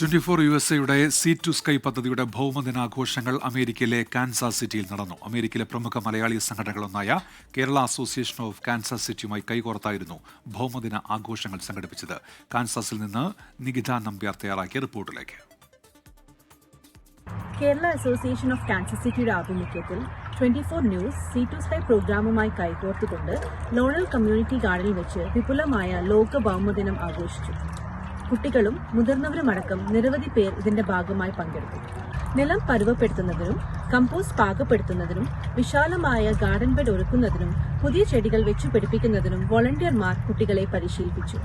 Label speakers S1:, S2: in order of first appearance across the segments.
S1: Twenty four U S എയുടെ sea to sky പദ്ധതിയുടെ ഭൗമദിനാഘോഷങ്ങൾ അമേരിക്കയിലെ കാൻസാസ് സിറ്റിയിൽ നടന്നു. അമേരിക്കയിലെ പ്രമുഖ മലയാളി സംഘടനകളൊന്നായ കേരള അസോസിയേഷൻ ഓഫ് കാൻസാസ് സിറ്റിയുമായി കൈകോർത്തായിരുന്നു ഭൗമദിന ആഘോഷങ്ങൾ സംഘടിപ്പിച്ചത്. കാൻസാസിൽ നിന്ന് നികിത നമ്പ്യാർ തയ്യാറാക്കിയ റിപ്പോർട്ടിലേക്ക്.
S2: കേരള അസോസിയേഷൻ ഓഫ് കാൻസർ സിറ്റിയുടെ ആഭിമുഖ്യത്തിൽ twenty four news sea to sky പ്രോഗ്രാമുമായി കൈകോർത്തുകൊണ്ട് ലോണൽ കമ്മ്യൂണിറ്റി ഗാർഡനിൽ വെച്ച് വിപുലമായ ലോക ഭൗമദിനം ആഘോഷിച്ചു. കുട്ടികളും മുതിർന്നവരുമടക്കം നിരവധി പേർ ഇതിന്റെ ഭാഗമായി പങ്കെടുത്തു. നിലം പരുവപ്പെടുത്തുന്നതിനും കമ്പോസ്റ്റ് പാകപ്പെടുത്തുന്നതിനും വിശാലമായ ഗാർഡൻ ബെഡ് ഒരുക്കുന്നതിനും പുതിയ ചെടികൾ വെച്ചുപിടിപ്പിക്കുന്നതിനും വോളണ്ടിയർമാർ കുട്ടികളെ പരിശീലിപ്പിച്ചു.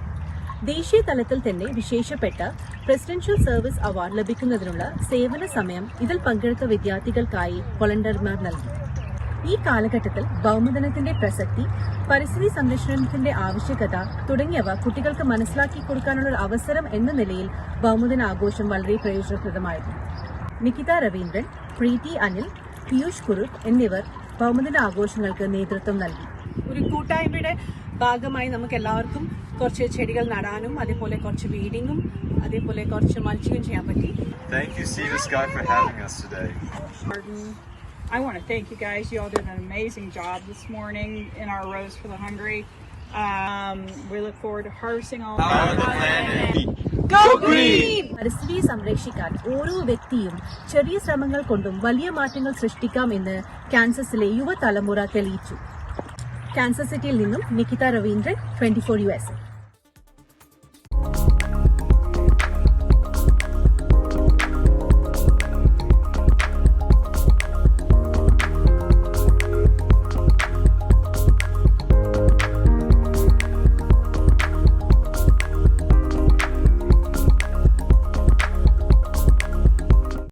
S2: ദേശീയ തലത്തിൽ തന്നെ വിശേഷപ്പെട്ട പ്രസിഡൻഷ്യൽ സർവീസ് അവാർഡ് ലഭിക്കുന്നതിനുള്ള സേവന സമയം ഇതിൽ പങ്കെടുത്ത വിദ്യാർത്ഥികൾക്കായി വോളണ്ടിയർമാർ നൽകി. ഈ കാലഘട്ടത്തിൽ ബഹുമതനത്തിന്റെ പ്രസക്തി പരിസ്ഥിതി സംരക്ഷണത്തിന്റെ ആവശ്യകത തുടങ്ങിയവ കുട്ടികൾക്ക് മനസ്സിലാക്കി കൊടുക്കാനുള്ള ഒരു അവസരം എന്ന നിലയിൽ ഭൗമദിന ആഘോഷം വളരെ പ്രയോജനപ്രദമായിരുന്നു നികിത രവീന്ദ്രൻ പ്രീതി അനിൽ പീയൂഷ് കുറുപ്പ് എന്നിവർ ഭൗമദിന ആഘോഷങ്ങൾക്ക് നേതൃത്വം നൽകി ഒരു കൂട്ടായ്മയുടെ ഭാഗമായി നമുക്ക് എല്ലാവർക്കും കുറച്ച് ചെടികൾ നടാനും അതേപോലെ കുറച്ച് വീഡിങ്ങും അതേപോലെ കുറച്ച് മൾച്ചിങ്ങും ചെയ്യാൻ പറ്റി
S3: Thank you, Sea to Sky, for having us today.
S4: garden. I want to thank you guys. You all did an amazing job this morning in our Rose for the Hungry. Um, we look forward to harvesting all
S2: പരിസ്ഥിതിയെ സംരക്ഷിക്കാൻ ഓരോ വ്യക്തിയും ചെറിയ ശ്രമങ്ങൾ കൊണ്ടും വലിയ മാറ്റങ്ങൾ സൃഷ്ടിക്കാം എന്ന് കാൻസസിലെ യുവതലമുറ തെളിയിച്ചു കാൻസസ് സിറ്റിയിൽ നിന്നും Nikhita Raveendran twenty four U S